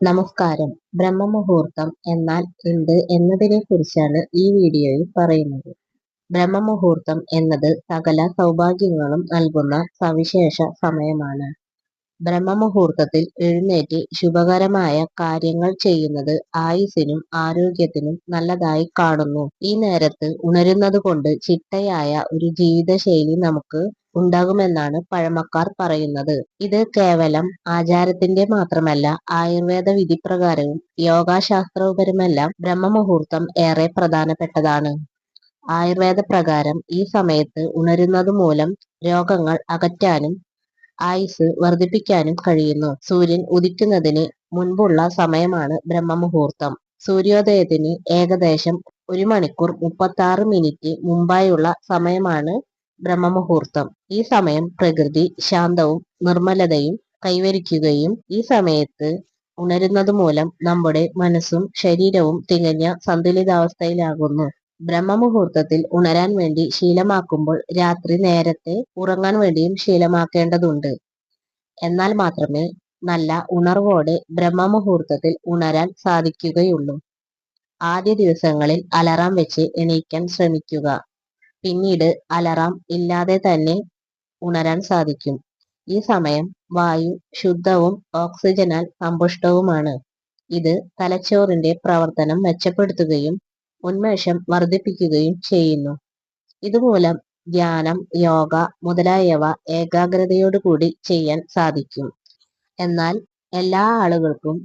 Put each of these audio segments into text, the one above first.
നമസ്കാരം. ബ്രഹ്മമുഹൂർത്തം എന്നാൽ എന്ത് എന്നതിനെ കുറിച്ചാണ് ഈ വീഡിയോയിൽ പറയുന്നത്. ബ്രഹ്മമുഹൂർത്തം എന്നത് സകല സൗഭാഗ്യങ്ങളും നൽകുന്ന സവിശേഷ സമയമാണ്. ബ്രഹ്മമുഹൂർത്തത്തിൽ എഴുന്നേറ്റ് ശുഭകരമായ കാര്യങ്ങൾ ചെയ്യുന്നത് ആയുസിനും ആരോഗ്യത്തിനും നല്ലതായി കാണുന്നു. ഈ നേരത്ത് ഉണരുന്നത് കൊണ്ട് ചിട്ടയായ ഒരു ജീവിതശൈലി നമുക്ക് ഉണ്ടാകുമെന്നാണ് പഴമക്കാർ പറയുന്നത്. ഇത് കേവലം ആചാരത്തിന്റെ മാത്രമല്ല ആയുർവേദ വിധിപ്രകാരവും യോഗാശാസ്ത്രപരമെല്ലാം ബ്രഹ്മമുഹൂർത്തം ഏറെ പ്രധാനപ്പെട്ടതാണ്. ആയുർവേദ പ്രകാരം ഈ സമയത്ത് ഉണരുന്നത് മൂലം രോഗങ്ങൾ അകറ്റാനും ആയുസ് വർദ്ധിപ്പിക്കാനും കഴിയുന്നു. സൂര്യൻ ഉദിക്കുന്നതിന് മുൻപുള്ള സമയമാണ് ബ്രഹ്മമുഹൂർത്തം. സൂര്യോദയത്തിന് ഏകദേശം ഒരു മണിക്കൂർ മുപ്പത്തി ആറ് മിനിറ്റ് മുമ്പായുള്ള സമയമാണ് ബ്രഹ്മമുഹൂർത്തം. ഈ സമയം പ്രകൃതി ശാന്തവും നിർമ്മലതയും കൈവരിക്കുകയും ഈ സമയത്ത് ഉണരുന്നത് മൂലം നമ്മുടെ മനസ്സും ശരീരവും തികഞ്ഞ സന്തുലിതാവസ്ഥയിലാകുന്നു. ബ്രഹ്മമുഹൂർത്തത്തിൽ ഉണരാൻ വേണ്ടി ശീലമാക്കുമ്പോൾ രാത്രി നേരത്തെ ഉറങ്ങാൻ വേണ്ടിയും ശീലമാക്കേണ്ടതുണ്ട്. എന്നാൽ മാത്രമേ നല്ല ഉണർവോടെ ബ്രഹ്മമുഹൂർത്തത്തിൽ ഉണരാൻ സാധിക്കുകയുള്ളൂ. ആദ്യ ദിവസങ്ങളിൽ അലറാം വെച്ച് എണീക്കാൻ ശ്രമിക്കുക. പിന്നീട് അലറാം ഇല്ലാതെ തന്നെ ഉണരാൻ സാധിക്കും. ഈ സമയം വായു ശുദ്ധവും ഓക്സിജനാൽ സമ്പുഷ്ടവുമാണ്. ഇത് തലച്ചോറിന്റെ പ്രവർത്തനം മെച്ചപ്പെടുത്തുകയും ഉന്മേഷം വർദ്ധിപ്പിക്കുകയും ചെയ്യുന്നു. ഇതുമൂലം ധ്യാനം യോഗ മുതലായവ ഏകാഗ്രതയോടുകൂടി ചെയ്യാൻ സാധിക്കും. എന്നാൽ എല്ലാ ആളുകൾക്കും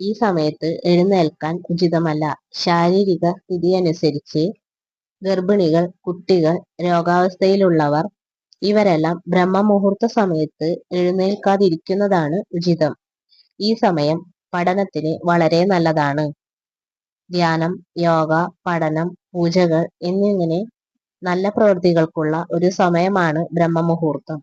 ഈ സമയത്ത് എഴുന്നേൽക്കാൻ ഉചിതമല്ല. ശാരീരിക സ്ഥിതിയനുസരിച്ച് ഗർഭിണികൾ കുട്ടികൾ രോഗാവസ്ഥയിലുള്ളവർ ഇവരെല്ലാം ബ്രഹ്മമുഹൂർത്ത സമയത്ത് എഴുന്നേൽക്കാതിരിക്കുന്നതാണ് ഉചിതം. ഈ സമയം പഠനത്തിന് വളരെ നല്ലതാണ്. ധ്യാനം യോഗ പഠനം പൂജകൾ എന്നിങ്ങനെ നല്ല പ്രവൃത്തികൾക്കുള്ള ഒരു സമയമാണ് ബ്രഹ്മമുഹൂർത്തം.